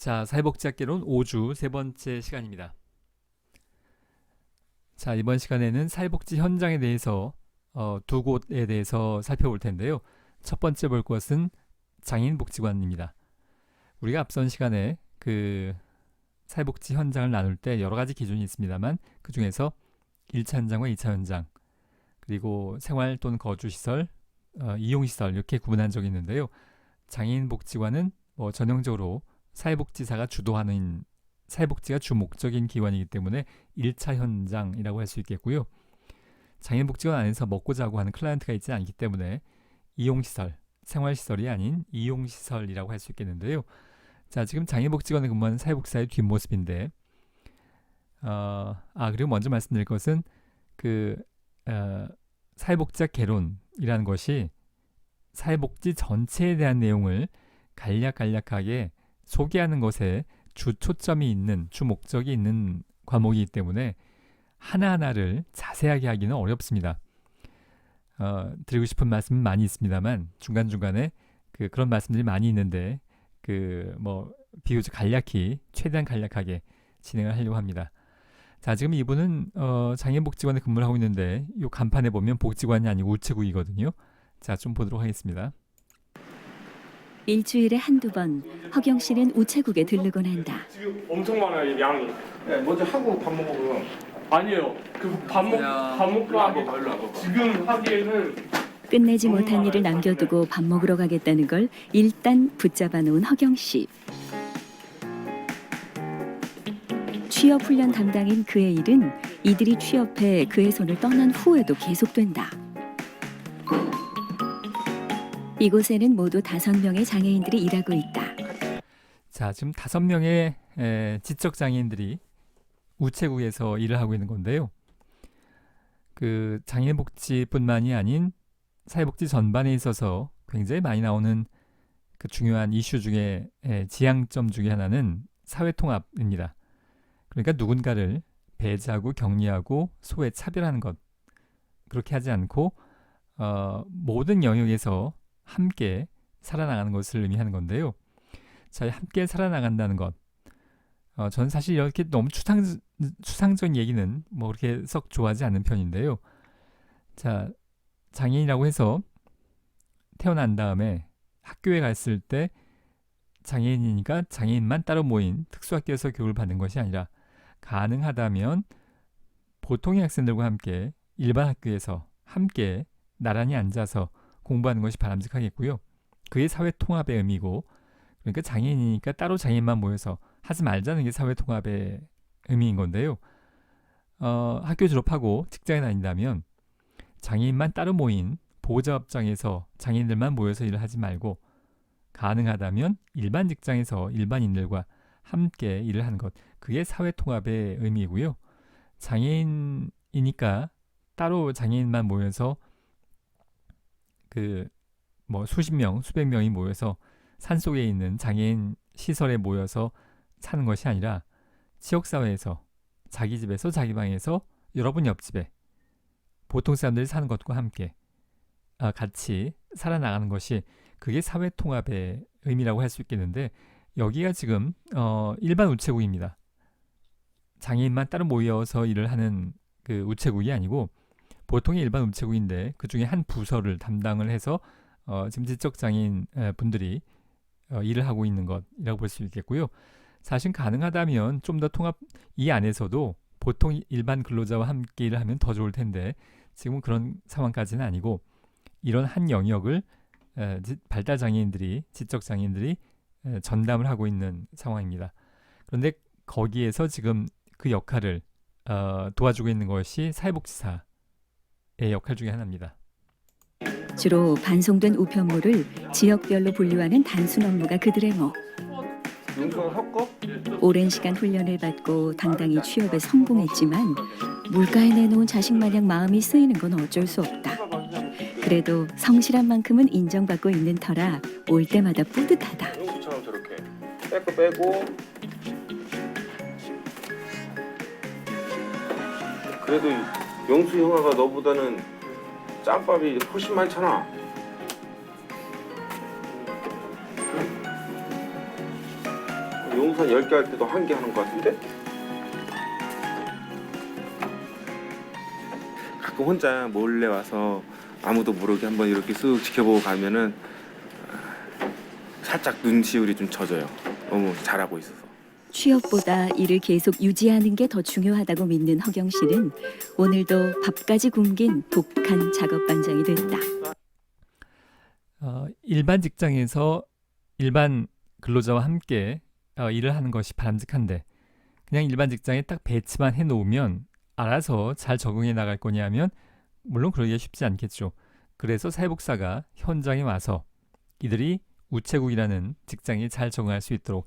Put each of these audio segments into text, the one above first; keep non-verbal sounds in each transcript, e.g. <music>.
자, 사회복지학개론 5주 세 번째 시간입니다. 자, 이번 시간에는 사회복지 현장에 대해서 어, 두 곳에 대해서 살펴볼 텐데요. 첫 번째 볼 것은 장애인복지관입니다. 우리가 앞선 시간에 그 사회복지 현장을 나눌 때 여러 가지 기준이 있습니다만 그 중에서 1차 현장과 2차 현장 그리고 생활 또는 거주시설, 어, 이용시설 이렇게 구분한 적이 있는데요. 장애인복지관은 뭐 전형적으로 사회복지사가 주도하는 사회복지가 주 목적인 기관이기 때문에 1차 현장이라고 할 수 있겠고요. 장애인복지관 안에서 먹고 자고 하는 클라이언트가 있지 않기 때문에 이용시설, 생활시설이 아닌 이용시설이라고 할 수 있겠는데요. 자, 지금 장애인복지관에 근무하는 사회복지사의 뒷모습인데, 어, 아, 그리고 먼저 말씀드릴 것은 그, 어, 사회복지학 개론이라는 것이 사회복지 전체에 대한 내용을 간략간략하게 소개하는 것에 주 초점이 있는 주 목적이 있는 과목이기 때문에 하나하나를 자세하게 하기는 어렵습니다. 어, 드리고 싶은 말씀은 많이 있습니다만 중간 중간에 그 그런 말씀들이 많이 있는데 그 뭐 비교적 간략히 최대한 간략하게 진행을 하려고 합니다. 자 지금 이분은 어, 장애인복지관에 근무를 하고 있는데 이 간판에 보면 복지관이 아니고 우체국이거든요. 자 좀 보도록 하겠습니다. 일주일에 한두 번 허경 씨는 우체국에 들르곤 한다. 지금 엄청 많아요 이 양이 네, 먼저 하고 밥 먹어 그럼. 아니에요 그밥먹밥 먹고 하기 지금 하기에는 끝내지 못한 일을 남겨두고 밥 먹으러 가겠다는 걸 일단 붙잡아 놓은 허경 씨. 취업 훈련 담당인 그의 일은 이들이 취업해 그의 손을 떠난 후에도 계속된다. 이곳에는 모두 다섯 명의 장애인들이 일하고 있다. 자, 지금 다섯 명의 에, 지적 장애인들이 우체국에서 일을 하고 있는 건데요. 그 장애인 복지뿐만이 아닌 사회복지 전반에 있어서 굉장히 많이 나오는 그 중요한 이슈 중에 에, 지향점 중에 하나는 사회 통합입니다. 그러니까 누군가를 배제하고 격리하고 소외 차별하는 것 그렇게 하지 않고 어, 모든 영역에서 함께 살아나가는 것을 의미하는 건데요. 자, 함께 살아나간다는 것. 어, 저는 사실 이렇게 너무 추상, 추상적인 얘기는 뭐 그렇게 썩 좋아하지 않는 편인데요. 자, 장애인이라고 해서 태어난 다음에 학교에 갔을 때 장애인이니까 장애인만 따로 모인 특수학교에서 교육을 받는 것이 아니라 가능하다면 보통의 학생들과 함께 일반 학교에서 함께 나란히 앉아서 공부하는 것이 바람직하겠고요. 그게 사회 통합의 의미고 그러니까 장애인이니까 따로 장애인만 모여서 하지 말자는 게 사회 통합의 의미인 건데요. 어, 학교 졸업하고 직장에 다닌다면 장애인만 따로 모인 보호자 업장에서 장애인들만 모여서 일을 하지 말고 가능하다면 일반 직장에서 일반인들과 함께 일을 하는 것 그게 사회 통합의 의미이고요. 장애인이니까 따로 장애인만 모여서 그 뭐 수십 명, 수백 명이 모여서 산 속에 있는 장애인 시설에 모여서 사는 것이 아니라 지역 사회에서 자기 집에서 자기 방에서 여러분 옆집에 보통 사람들이 사는 것과 함께 아, 같이 살아나가는 것이 그게 사회 통합의 의미라고 할 수 있겠는데 여기가 지금 어, 일반 우체국입니다. 장애인만 따로 모여서 일을 하는 그 우체국이 아니고 보통의 일반 우체국인데 그 중에 한 부서를 담당을 해서 어, 지금 지적 장애인 에, 분들이 어, 일을 하고 있는 것이라고 볼 수 있겠고요. 사실 가능하다면 좀 더 통합 이 안에서도 보통 일반 근로자와 함께 일을 하면 더 좋을 텐데 지금은 그런 상황까지는 아니고 이런 한 영역을 에, 지- 발달 장애인들이 지적 장애인들이 에, 전담을 하고 있는 상황입니다. 그런데 거기에서 지금 그 역할을 어, 도와주고 있는 것이 사회복지사의 역할 중에 하나입니다. 주로 반송된 우편물을 지역별로 분류하는 단순 업무가 그들의 목. 섞어? 오랜 시간 훈련을 받고 당당히 취업에 성공했지만 물가에 내놓은 자식 마냥 마음이 쓰이는 건 어쩔 수 없다. 그래도 성실한 만큼은 인정받고 있는 터라 올 때마다 뿌듯하다. 저렇게 빼고 빼고. 그래도 용수 형아가 너보다는 짬밥이 훨씬 많잖아. 용산 10개 할 때도 한 개 하는 것 같은데? 가끔 혼자 몰래 와서 아무도 모르게 한번 이렇게 쓱 지켜보고 가면은 아, 살짝 눈시울이 좀 젖어요. 너무 잘하고 있어서. 취업보다 일을 계속 유지하는 게 더 중요하다고 믿는 허경 씨는 오늘도 밥까지 굶긴 독한 작업 반장이 됐다. 어, 일반 직장에서 일반 근로자와 함께 어, 일을 하는 것이 바람직한데 그냥 일반 직장에 딱 배치만 해놓으면 알아서 잘 적응해 나갈 거냐면 물론 그러기가 쉽지 않겠죠. 그래서 사회복사가 현장에 와서 이들이 우체국이라는 직장에 잘 적응할 수 있도록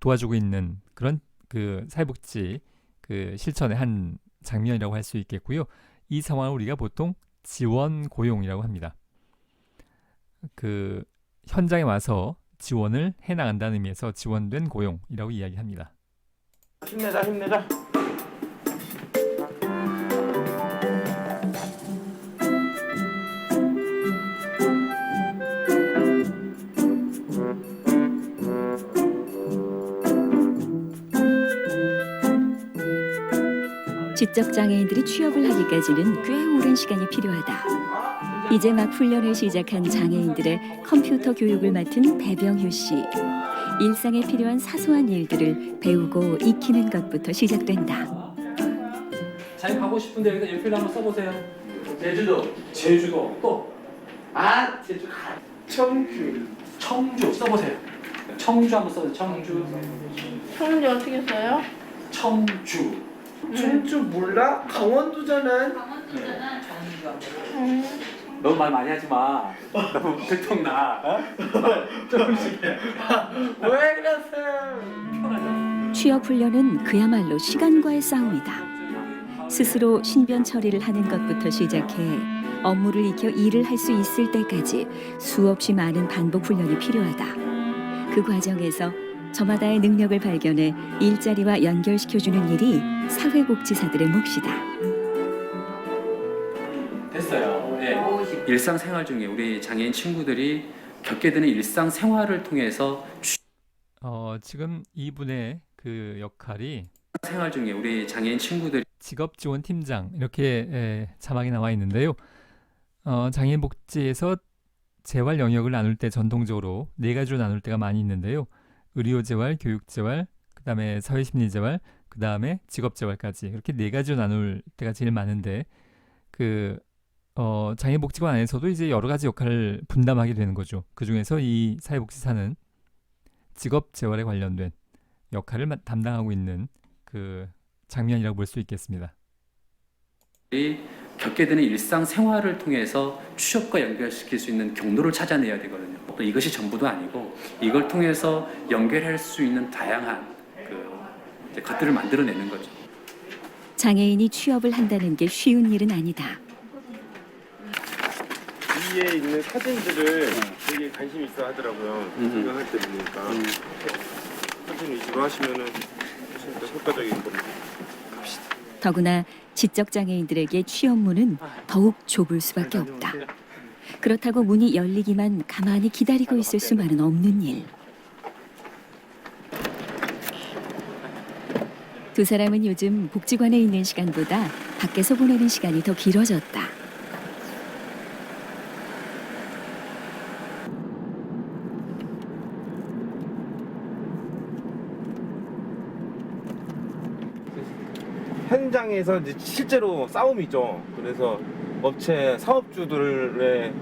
도와주고 있는 그런 그 사회복지 그 실천의 한 장면이라고 할 수 있겠고요. 이 상황을 우리가 보통 지원 고용이라고 합니다. 그 현장에 와서 지원을 해 나간다는 의미에서 지원된 고용이라고 이야기합니다. 힘내자, 힘내자. 지적 장애인들이 취업을 하기까지는 꽤 오랜 시간이 필요하다. 이제 막 훈련을 시작한 장애인들의 컴퓨터 교육을 맡은 배병휴 씨. 일상에 필요한 사소한 일들을 배우고 익히는 것부터 시작된다. 자기 가고 싶은데 여기다 연필 한번 써보세요. 제주도. 제주도. 또. 아, 제주 가. 청주. 청주 써보세요. 청주 한번 써보세요. 청주. 청주 어떻게 써요? 청주. 청주 몰라? 강원도잖아. 음, 너무 말 많이 하지 마. 너무 들통나. 어? 조금씩 해. 왜 그랬어요? 취업 훈련은 그야말로 시간과의 싸움이다. 스스로 신변 처리를 하는 것부터 시작해 업무를 익혀 일을 할 수 있을 때까지 수없이 많은 반복 훈련이 필요하다. 그 과정에서 저마다의 능력을 발견해 일자리와 연결시켜주는 일이 사회복지사들의 몫이다. 됐어요. 네. 일상생활 중에 우리 장애인 친구들이 겪게 되는 일상생활을 통해서 취- 어, 지금 이분의 그 역할이 생활 중에 우리 장애인 친구들이 직업 지원 팀장 이렇게 에, 자막이 나와 있는데요. 어, 장애인 복지에서 재활 영역을 나눌 때 전통적으로 네 가지로 나눌 때가 많이 있는데요. 의료재활, 교육재활, 그 다음에 사회심리재활, 그 다음에 직업재활까지 이렇게 네 가지로 나눌 때가 제일 많은데 그 어, 장애복지관 안에서도 이제 여러 가지 역할을 분담하게 되는 거죠. 그 중에서 이 사회복지사는 직업재활에 관련된 역할을 마- 담당하고 있는 그 장면이라고 볼 수 있겠습니다. 겪게 되는 일상생활을 통해서 취업과 연결시킬 수 있는 경로를 찾아내야 되거든요. 또 이것이 전부도 아니고 이걸 통해서 연결할 수 있는 다양한 그 이제 것들을 만들어내는 거죠. 장애인이 취업을 한다는 게 쉬운 일은 아니다. 위에 있는 사진들을 되게 관심 있어 하더라고요. 생각할 때 보니까 사진 위주로 하시면은 훨씬 더 효과적인 겁니다. 더구나 지적 장애인들에게 취업문은 더욱 좁을 수밖에 없다. 그렇다고 문이 열리기만 가만히 기다리고 있을 수만은 없는 일. 두 사람은 요즘 복지관에 있는 시간보다 밖에서 보내는 시간이 더 길어졌다. 현장에서 이제 실제로 싸움이죠. 그래서 업체 사업주들의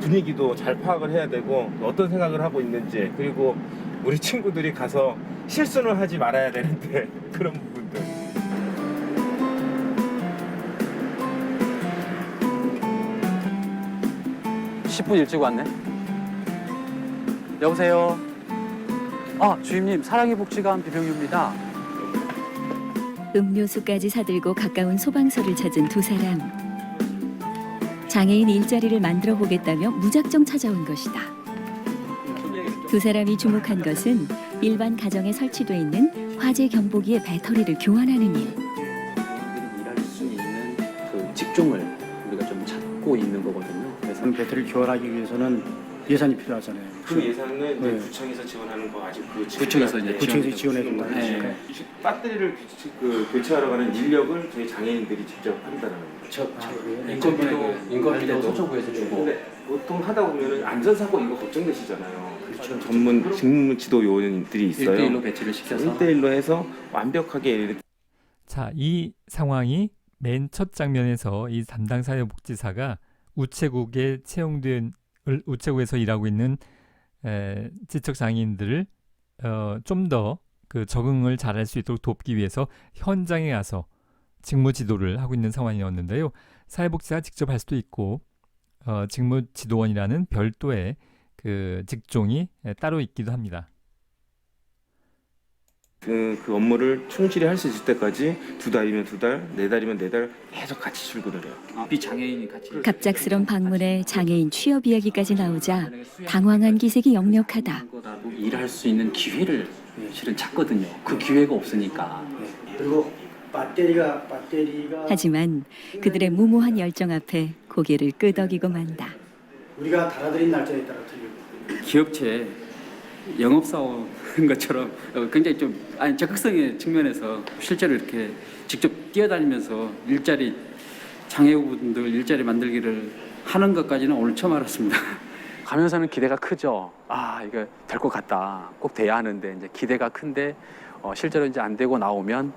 분위기도 잘 파악을 해야 되고 어떤 생각을 하고 있는지 그리고 우리 친구들이 가서 실수는 하지 말아야 되는데 <laughs> 그런 부분들. 10분 일찍 왔네. 여보세요. 아, 주임님, 사랑의 복지관 비병유입니다. 음료수까지 사들고 가까운 소방서를 찾은 두 사람. 장애인 일자리를 만들어 보겠다며 무작정 찾아온 것이다. 두 사람이 주목한 것은 일반 가정에 설치돼 있는 화재 경보기의 배터리를 교환하는 일. 일할 수 있는 그 직종을 우리가 좀 찾고 있는 거거든요. 그래서 배터리를 교환하기 위해서는 예산이 필요하잖아요. 그 예산은 이제 네. 구청에서 지원하는 거 아직 그 구청에서 이제 구청에서 지원해 준다. 네. 네. 배터리를 교체, 그 교체하러 가는 인력을 저희 장애인들이 직접 한다는. 저, 저, 예. 인건비도 인건비도 서초구에서 주고 근데 보통 하다 보면은 안전사고 이거 걱정되시잖아요. 그렇죠. 전문 직무 지도 요원들이 있어요. 1대1로 배치를 시켜서 1대1로 해서 완벽하게 자, 이 상황이 맨 첫 장면에서 이 담당 사회복지사가 우체국에 채용된 을- 우체국에서 일하고 있는 에, 지적 장애인들을 어, 좀 더 그 적응을 잘할 수 있도록 돕기 위해서 현장에 가서 직무 지도를 하고 있는 상황이었는데요. 사회복지사가 직접 할 수도 있고 어, 직무 지도원이라는 별도의 그 직종이 에, 따로 있기도 합니다. 그, 그 업무를 충실히 할 수 있을 때까지 두 달이면 두 달, 네 달이면 네 달 계속 같이 출근을 해요. 비장애인이 같이 갑작스런 방문에 장애인 취업 이야기까지 나오자 당황한 기색이 역력하다. 일할 수 있는 기회를 실은 찾거든요. 그 기회가 없으니까. 그리고 배터리가 배터리가 하지만 그들의 무모한 열정 앞에 고개를 끄덕이고 만다. 우리가 달아드린 날짜에 따라 틀리고 기업체 영업사원 것처럼 어, 굉장히 좀 아니 적극성의 측면에서 실제로 이렇게 직접 뛰어다니면서 일자리 장애우분들 일자리 만들기를 하는 것까지는 오늘 처음 알았습니다. <laughs> 가면서는 기대가 크죠. 아 이거 될 것 같다. 꼭 돼야 하는데 이제 기대가 큰데 어, 실제로 이제 안 되고 나오면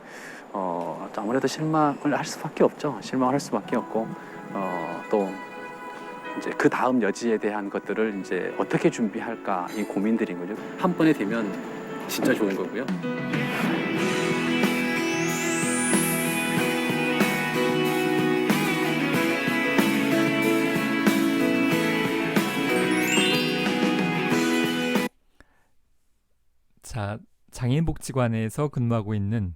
어, 아무래도 실망을 할 수밖에 없죠. 실망을 할 수밖에 없고 어, 또 이제 그 다음 여지에 대한 것들을 이제 어떻게 준비할까 이 고민들인 거죠. 한 번에 되면 진짜 좋은 거고요. 자, 장애인복지관에서 근무하고 있는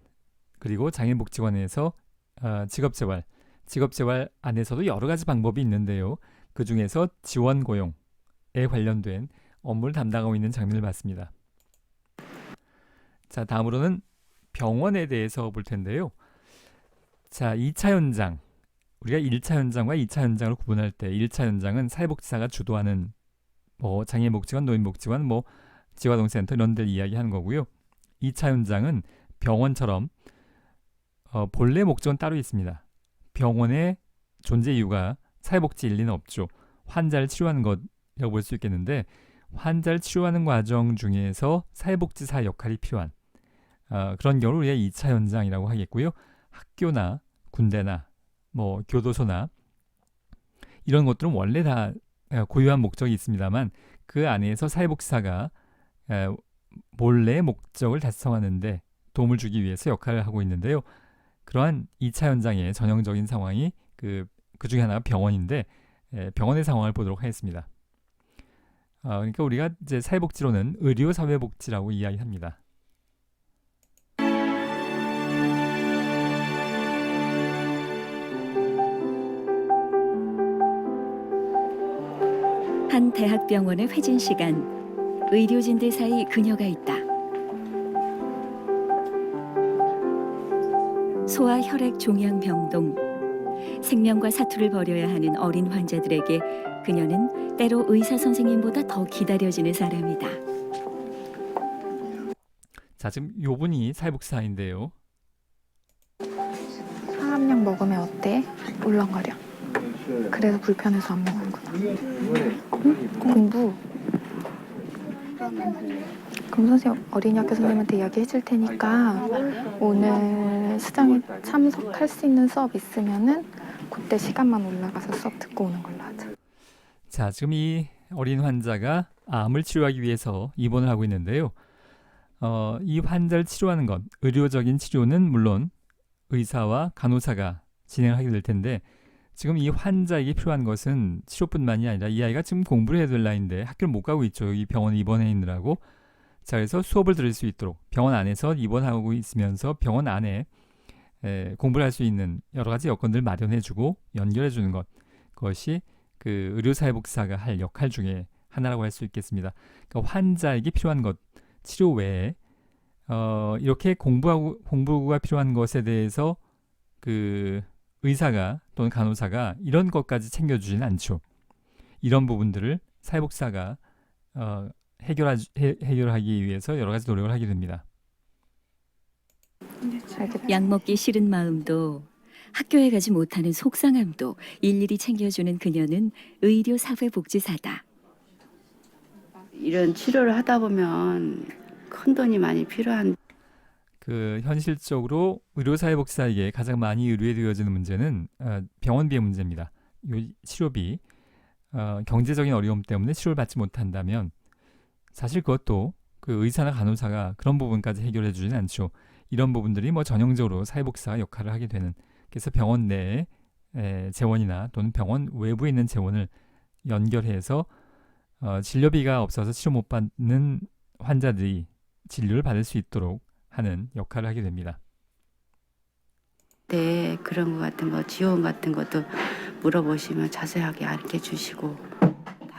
그리고 장애인복지관에서 어, 직업재활, 직업재활 안에서도 여러 가지 방법이 있는데요. 그 중에서 지원 고용에 관련된 업무를 담당하고 있는 장면을 봤습니다. 자, 다음으로는 병원에 대해서 볼 텐데요. 자, 2차 현장. 우리가 1차 현장과 2차 현장을 구분할 때 1차 현장은 사회복지사가 주도하는 뭐 장애인 복지관, 노인 복지관, 뭐 지화동센터 이런 데를 이야기하는 거고요. 2차 현장은 병원처럼 어, 본래 목적은 따로 있습니다. 병원의 존재 이유가 사회복지 일리는 없죠. 환자를 치료하는 것이라고 볼 수 있겠는데 환자를 치료하는 과정 중에서 사회복지사 역할이 필요한 어, 그런 경우를 우리가 2차 현장이라고 하겠고요. 학교나 군대나 뭐 교도소나 이런 것들은 원래 다 어, 고유한 목적이 있습니다만 그 안에서 사회복지사가 에, 몰래 목적을 달성하는데 도움을 주기 위해서 역할을 하고 있는데요. 그러한 2차 현장의 전형적인 상황이 그, 그 중에 하나가 병원인데 에, 병원의 상황을 보도록 하겠습니다. 어, 그러니까 우리가 이제 사회복지로는 의료 사회복지라고 이야기합니다. 한 대학병원의 회진 시간. 의료진들 사이 그녀가 있다. 소아 혈액 종양 병동. 생명과 사투를 벌여야 하는 어린 환자들에게 그녀는 때로 의사 선생님보다 더 기다려지는 사람이다. 자, 지금 요 분이 사회복지사인데요. 항암약 먹으면 어때? 울렁거려. 그래서 불편해서 안 먹는구나. 응? 공부. 그럼 선생님 어린이 학교 선생님한테 이야기 해 줄 테니까 오늘 수장에 참석할 수 있는 수업 있으면은 그때 시간만 올라가서 수업 듣고 오는 걸로 하자. 자, 지금 이 어린 환자가 암을 치료하기 위해서 입원을 하고 있는데요. 어, 이 환자를 치료하는 것, 의료적인 치료는 물론 의사와 간호사가 진행하게 될 텐데 지금 이 환자에게 필요한 것은 치료뿐만이 아니라 이 아이가 지금 공부를 해야 될 나이인데 학교를 못 가고 있죠. 이 병원에 입원해 있느라고. 자, 그래서 수업을 들을 수 있도록 병원 안에서 입원하고 있으면서 병원 안에 에, 공부를 할 수 있는 여러 가지 여건들을 마련해주고 연결해주는 것. 그것이 그 의료사회복지사가 할 역할 중에 하나라고 할 수 있겠습니다. 그러니까 환자에게 필요한 것, 치료 외에 어, 이렇게 공부하고 공부가 필요한 것에 대해서 그 의사가 또는 간호사가 이런 것까지 챙겨주지는 않죠. 이런 부분들을 사회복지사가 어, 해결하, 해, 해결하기 위해서 여러 가지 노력을 하게 됩니다. 약 먹기 싫은 마음도 학교에 가지 못하는 속상함도 일일이 챙겨주는 그녀는 의료 사회복지사다. 이런 치료를 하다 보면 큰 돈이 많이 필요한 그 현실적으로 의료사회복지사에게 가장 많이 의뢰되어지는 문제는 어, 병원비의 문제입니다. 이 치료비, 어, 경제적인 어려움 때문에 치료를 받지 못한다면 사실 그것도 그 의사나 간호사가 그런 부분까지 해결해 주지는 않죠. 이런 부분들이 뭐 전형적으로 사회복지사가 역할을 하게 되는 그래서 병원 내에 에, 재원이나 또는 병원 외부에 있는 재원을 연결해서 어, 진료비가 없어서 치료 못 받는 환자들이 진료를 받을 수 있도록 하는 역할을 하게 됩니다. 때 그런 거 같은 거 지원 같은 것도 물어보시면 자세하게 알려 주시고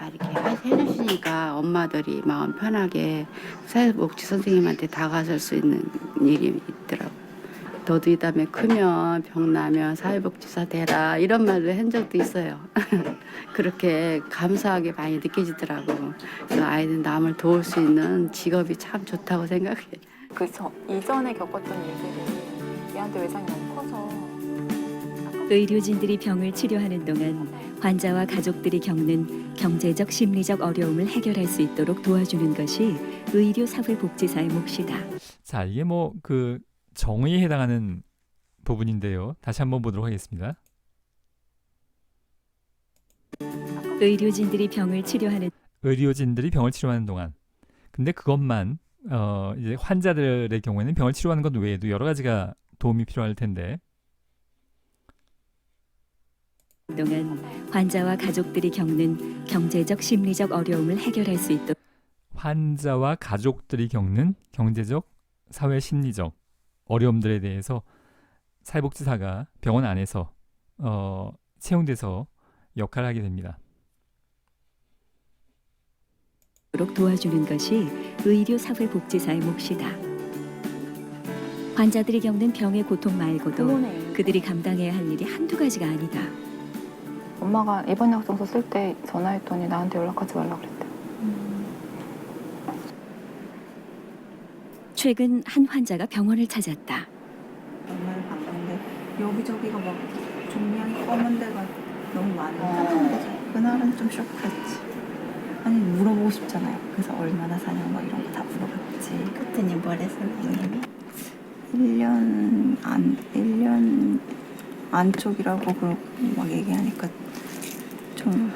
다 이렇게 해- 해주시니까 엄마들이 마음 편하게 사회복지 선생님한테 다가설 수 있는 일이 있더라고. 너도 이 다음에 크면 병 나면 사회복지사 되라 이런 말을 한 적도 있어요. <laughs> 그렇게 감사하게 많이 느껴지더라고. 그래서 아이들 남을 도울 수 있는 직업이 참 좋다고 생각해. 그 저, 이전에 겪었던 일들이 얘한테 외상이 너무 커서 의료진들이 병을 치료하는 동안 환자와 가족들이 겪는 경제적 심리적 어려움을 해결할 수 있도록 도와주는 것이 의료 사회복지사의 몫이다. 자, 이게 뭐 그 정의에 해당하는 부분인데요. 다시 한번 보도록 하겠습니다. 의료진들이 병을 치료하는 의료진들이 병을 치료하는 동안 근데 그것만 어 이제 환자들의 경우에는 병을 치료하는 것 외에도 여러 가지가 도움이 필요할 텐데 동안 환자와 가족들이 겪는 경제적 심리적 어려움을 해결할 수 있도록 환자와 가족들이 겪는 경제적, 사회 심리적 어려움들에 대해서 사회복지사가 병원 안에서 어 채용돼서 역할을 하게 됩니다. 도와주는 것이 의료 사회복지사의 몫이다. 환자들이 겪는 병의 고통 말고도. 그들이 감당해야 할 일이 한두 가지가 아니다. 엄마가 입원 약정서 쓸 때 전화했더니 나한테 연락하지 말라 그랬대. 최근 한 환자가 병원을 찾았다. 병원을 갔는데 여기저기가 막 종양이 검은 데가 너무 많은 상황이죠. 그날은 좀 쇼크했지. 아니 물어보고 싶잖아요. 그래서 얼마나 사냐 막 이런 거 다 물어봤지. 그랬더니 뭐래 선생님이? 1년 안 1년 안쪽이라고 그러고 막 얘기하니까 좀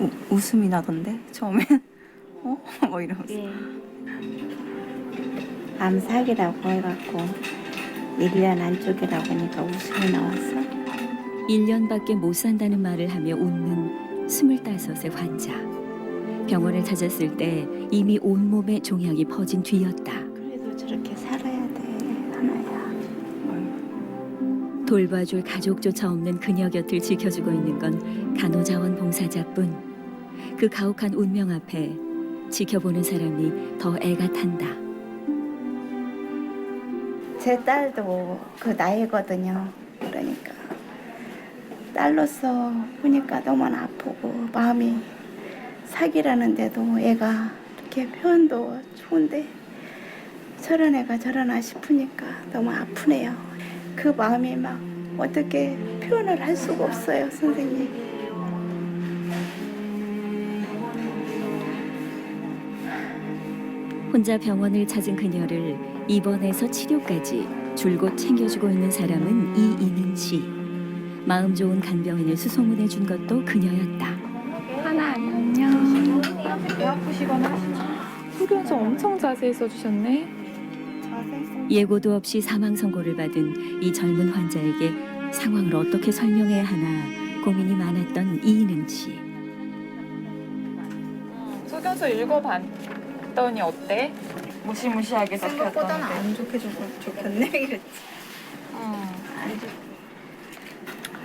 우, 웃음이 나던데 처음엔 <laughs> 어? 뭐 이러면서 암사기라고 해갖고 1년 안쪽이라고 하니까 웃음이 나왔어. 1년밖에 못 산다는 말을 하며 웃는 25의 환자. 병원을 찾았을 때 이미 온몸에 종양이 퍼진 뒤였다. 그래도 저렇게 살아야. 돌봐줄 가족조차 없는 그녀 곁을 지켜주고 있는 건 간호자원 봉사자뿐. 그 가혹한 운명 앞에 지켜보는 사람이 더 애가 탄다. 제 딸도 그 나이거든요. 그러니까 딸로서 보니까 너무나 아프고 마음이 사기라는데도 애가 이렇게 표현도 좋은데 저런 애가 저러나 싶으니까 너무 아프네요. 그 마음이 막 어떻게 표현을 할 수가 없어요, 선생님. 혼자 병원을 찾은 그녀를 입원해서 치료까지 줄곧 챙겨주고 있는 사람은 이이는 씨. 마음 좋은 간병인을 수소문해 준 것도 그녀였다. 하나 안녕. 배 아프시거나 하시나? 훈련소 엄청 자세히 써주셨네. 예고도 없이 사망 선고를 받은 이 젊은 환자에게 상황을 어떻게 설명해야 하나 고민이 많았던 이이는 씨. 소견서 읽어봤더니 어때? 무시무시하게 생각보다는 적혔던데. 안 좋게 좋- 좋겠네 이랬지.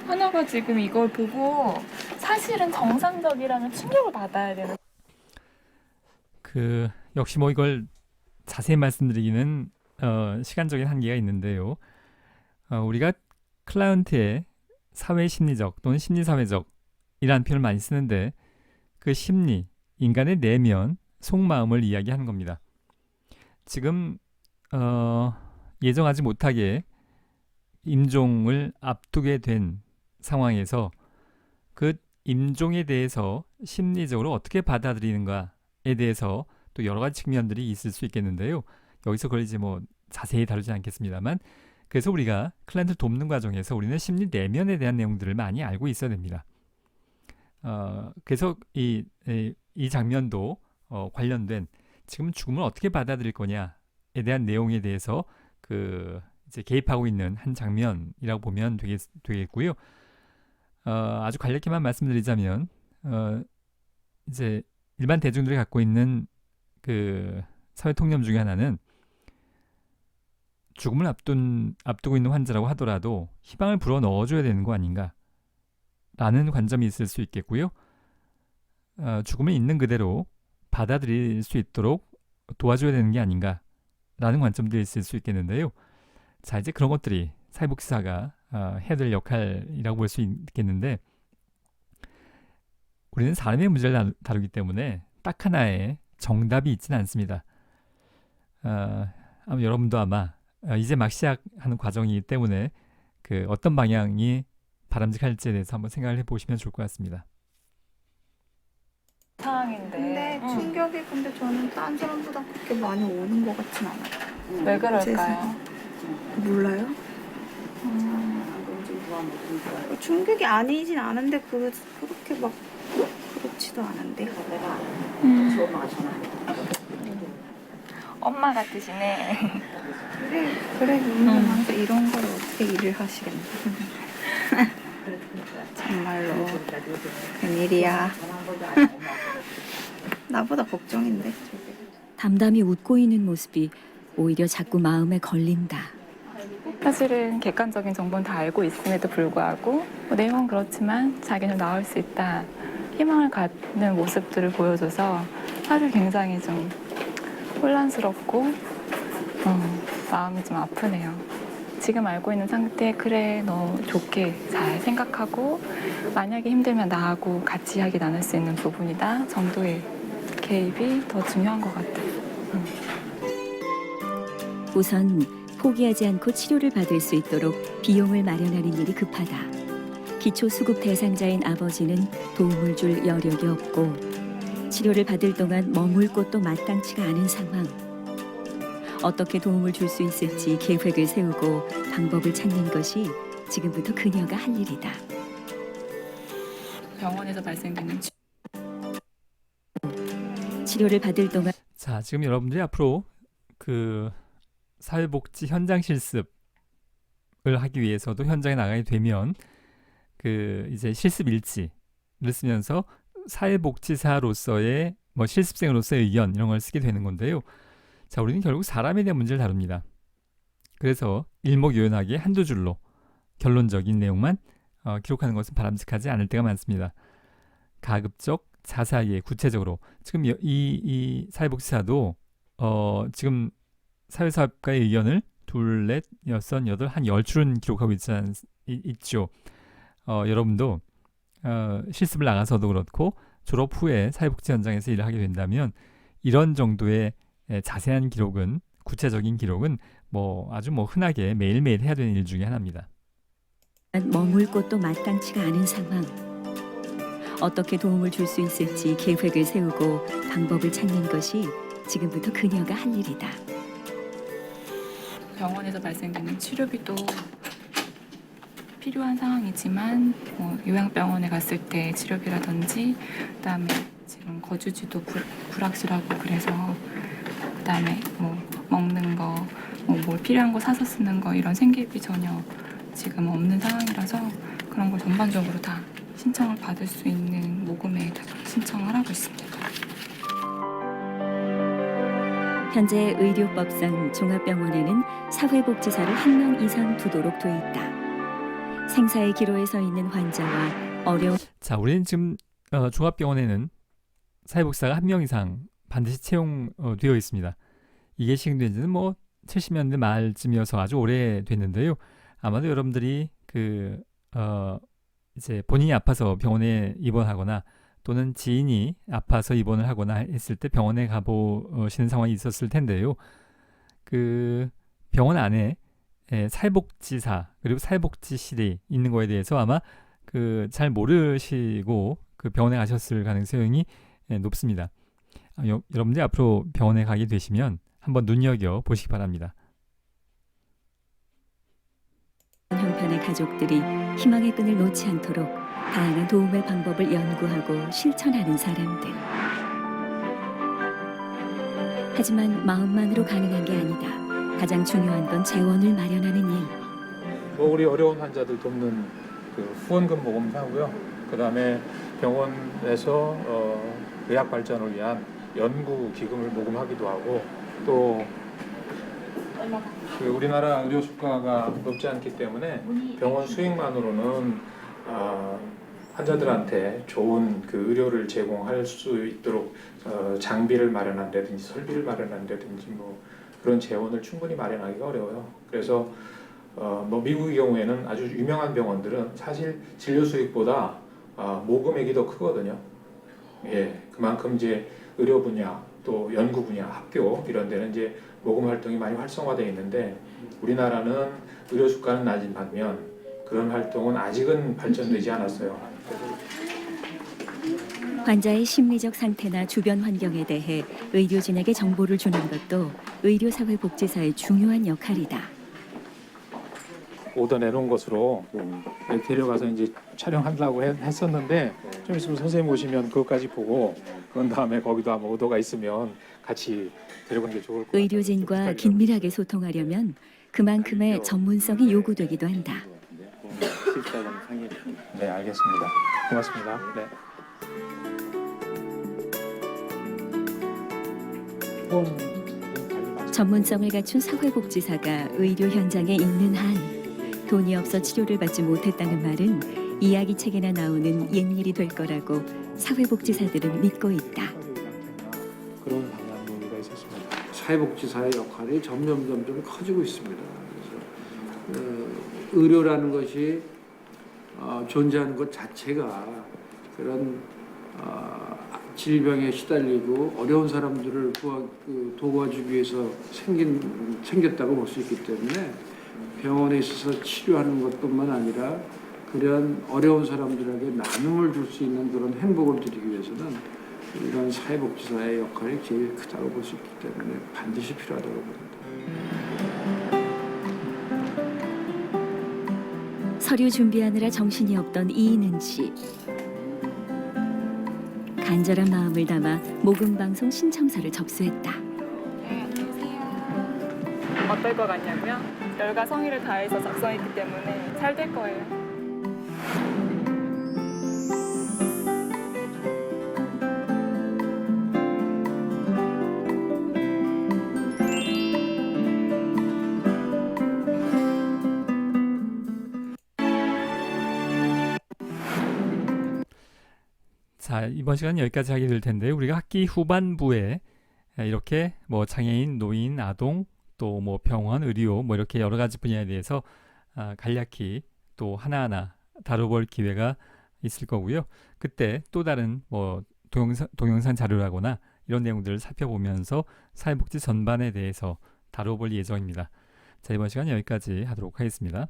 하나가 지금 이걸 보고 사실은 정상적이라는 충격을 받아야 되는 그 역시 뭐 이걸 자세히 말씀드리기는 어, 시간적인 한계가 있는데요. 어, 우리가 클라이언트의 사회 심리적 또는 심리 사회적이라는 표현을 많이 쓰는데 그 심리, 인간의 내면, 속마음을 이야기하는 겁니다. 지금 어, 예정하지 못하게 임종을 앞두게 된 상황에서 그 임종에 대해서 심리적으로 어떻게 받아들이는가에 대해서 또 여러 가지 측면들이 있을 수 있겠는데요. 여기서 그걸 이제 뭐 자세히 다루지 않겠습니다만 그래서 우리가 클라이언트를 돕는 과정에서 우리는 심리 내면에 대한 내용들을 많이 알고 있어야 됩니다. 어, 그래서 이, 이, 이 장면도 어, 관련된 지금 죽음을 어떻게 받아들일 거냐에 대한 내용에 대해서 그 이제 개입하고 있는 한 장면이라고 보면 되겠, 되겠고요. 어, 아주 간략히만 말씀드리자면 어, 이제 일반 대중들이 갖고 있는 그 사회 통념 중에 하나는 죽음을 앞둔, 앞두고 있는 환자라고 하더라도 희망을 불어 넣어줘야 되는 거 아닌가 라는 관점이 있을 수 있겠고요. 어, 죽음을 있는 그대로 받아들일 수 있도록 도와줘야 되는 게 아닌가 라는 관점도 있을 수 있겠는데요. 자, 이제 그런 것들이 사회복지사가 어, 해야 될 역할이라고 볼 수 있겠는데 우리는 사람의 문제를 다루- 다루기 때문에 딱 하나의 정답이 있지는 않습니다. 어, 여러분도 아마 어, 이제 막 시작하는 과정이기 때문에 그 어떤 방향이 바람직할지에 대해서 한번 생각을 해보시면 좋을 것 같습니다. 근데 상황인데 충격이 근데 저는 딴 사람보다 그렇게 많이 오는 것 같진 않아요. 왜 그럴까요? 몰라요? 어, 충격이 아니진 않은데 그, 그렇게 막 그렇지도 않은데. 엄마 같으시네. 그래 그래 운동하면서 이런 걸 어떻게 일을 하시겠나. <laughs> 정말로 웬일이야. <laughs> 나보다 걱정인데. 담담히 웃고 있는 모습이 오히려 자꾸 마음에 걸린다. 사실은 객관적인 정보는 다 알고 있음에도 불구하고 뭐 내용은 그렇지만 자기는 나을 수 있다. 희망을 갖는 모습들을 보여줘서 사실 굉장히 좀 혼란스럽고 어, 마음이 좀 아프네요. 지금 알고 있는 상태 그래 너 좋게 잘 생각하고 만약에 힘들면 나하고 같이 이야기 나눌 수 있는 부분이다 정도의 개입이 더 중요한 것 같아요. 우선 포기하지 않고 치료를 받을 수 있도록 비용을 마련하는 일이 급하다. 기초 수급 대상자인 아버지는 도움을 줄 여력이 없고 치료를 받을 동안 머물 곳도 마땅치가 않은 상황. 어떻게 도움을 줄 수 있을지 계획을 세우고 방법을 찾는 것이 지금부터 그녀가 할 일이다. 병원에서 발생되는 치- 치료를 받을 동안 자, 지금 여러분들이 앞으로 그 사회복지 현장 실습을 하기 위해서도 현장에 나가게 되면 그 이제 실습 일지를 쓰면서 사회복지사로서의 뭐 실습생으로서의 의견 이런 걸 쓰게 되는 건데요. 자, 우리는 결국 사람에 대한 문제를 다룹니다. 그래서 일목요연하게 한두 줄로 결론적인 내용만 어, 기록하는 것은 바람직하지 않을 때가 많습니다. 가급적 자세하게 구체적으로 지금 여- 이, 이 사회복지사도 어, 지금 사회사업가의 의견을 둘, 넷, 여섯, 여덟, 한 열 줄은 기록하고 있지 않, 이- 있죠. 어, 여러분도 어, 실습을 나가서도 그렇고 졸업 후에 사회복지 현장에서 일을 하게 된다면 이런 정도의 에, 자세한 기록은 구체적인 기록은 뭐 아주 뭐 흔하게 매일매일 해야 되는 일 중에 하나입니다. 머물 곳도 마땅치가 않은 상황. 어떻게 도움을 줄 수 있을지 계획을 세우고 방법을 찾는 것이 지금부터 그녀가 할 일이다. 병원에서 발생되는 치료비도 필요한 상황이지만 뭐 요양병원에 갔을 때 치료비라든지 그다음에 지금 거주지도 불, 불확실하고 그래서 그다음에 뭐 먹는 거, 뭐, 뭘 필요한 거 사서 쓰는 거 이런 생계비 전혀 지금 없는 상황이라서 그런 걸 전반적으로 다 신청을 받을 수 있는 모금에다가 신청을 하고 있습니다. 현재 의료법상 종합병원에는 사회복지사를 한 명 이상 두도록 돼 있다. 생사의 기로에 서 있는 환자와 어려운 자, 우리는 지금 어, 종합병원에는 사회복지사가 한 명 이상 반드시 채용되어 있습니다. 이게 시행된 지는 뭐 70년대 말쯤이어서 아주 오래 됐는데요. 아마도 여러분들이 그 어, 이제 본인이 아파서 병원에 입원하거나 또는 지인이 아파서 입원을 하거나 했을 때 병원에 가보시는 상황이 있었을 텐데요. 그 병원 안에 예, 사회복지사 그리고 사회복지실이 있는 거에 대해서 아마 그 잘 모르시고 그 병원에 가셨을 가능성이 예, 높습니다. 아, 여, 여러분들 앞으로 병원에 가게 되시면 한번 눈여겨 보시기 바랍니다. 형편의 가족들이 희망의 끈을 놓지 않도록 다양한 도움의 방법을 연구하고 실천하는 사람들. 하지만 마음만으로 가능한 게 아니다. 가장 중요한 건 재원을 마련하는 일. 뭐 우리 어려운 환자들 돕는 그 후원금 모금도 하고요. 그다음에 병원에서 어, 의학 발전을 위한 연구 기금을 모금하기도 하고 또 그 우리나라 의료 수가가 높지 않기 때문에 병원 수익만으로는 아, 환자들한테 좋은 그 의료를 제공할 수 있도록 어, 장비를 마련한다든지 설비를 마련한다든지 뭐 그런 재원을 충분히 마련하기가 어려워요. 그래서 어, 뭐 미국의 경우에는 아주 유명한 병원들은 사실 진료 수익보다 어, 모금액이 더 크거든요. 예, 그만큼 이제 의료 분야 또 연구 분야, 학교 이런 데는 이제 모금 활동이 많이 활성화되어 있는데 우리나라는 의료 수가는 낮은 반면 그런 활동은 아직은 발전되지 않았어요. 환자의 심리적 상태나 주변 환경에 대해 의료진에게 정보를 주는 것도 의료사회복지사의 중요한 역할이다. 오더 내놓은 것으로 데려가서 이제 촬영하려고 했- 했었는데 좀 있으면 선생님 오시면 그것까지 보고 그런 다음에 거기도 아마 오더가 있으면 같이 데려가는 게 좋을 것 같아요. 의료진과 긴밀하게 소통하려면 그만큼의 전문성이 요구되기도 한다. 네, 알겠습니다. 고맙습니다. 네. 전문성을 갖춘 사회복지사가 의료 현장에 있는 한 돈이 없어 치료를 받지 못했다는 말은 이야기 책에나 나오는 옛일이 될 거라고 사회복지사들은 믿고 있다. 그런 방향 논의가 있었습니다. 사회복지사의 역할이 점점 점점 커지고 있습니다. 그래서 어, 의료라는 것이 어, 존재하는 것 자체가 그런 어, 질병에 시달리고 어려운 사람들을 그, 도와주기 위해서 생긴 생겼다고 볼 수 있기 때문에 병원에 있어서 치료하는 것뿐만 아니라 그런 어려운 사람들에게 나눔을 줄 수 있는 그런 행복을 드리기 위해서는 이런 사회복지사의 역할이 제일 크다고 볼 수 있기 때문에 반드시 필요하다고 봅니다. 서류 준비하느라 정신이 없던 이인은 씨. 간절한 마음을 담아 모금 방송 신청서를 접수했다. 네, 안녕하세요. 어떨 것 같냐고요? 열과 성의를 다해서 작성했기 때문에 잘 될 거예요. 자, 이번 시간 여기까지 하게 될 텐데 우리가 학기 후반부에 이렇게 뭐 장애인, 노인, 아동, 또 뭐 병원, 의료 뭐 이렇게 여러 가지 분야에 대해서 아, 간략히 또 하나하나 다뤄볼 기회가 있을 거고요. 그때 또 다른 뭐 동영상, 동영상 자료라거나 이런 내용들을 살펴보면서 사회복지 전반에 대해서 다뤄볼 예정입니다. 자, 이번 시간 여기까지 하도록 하겠습니다.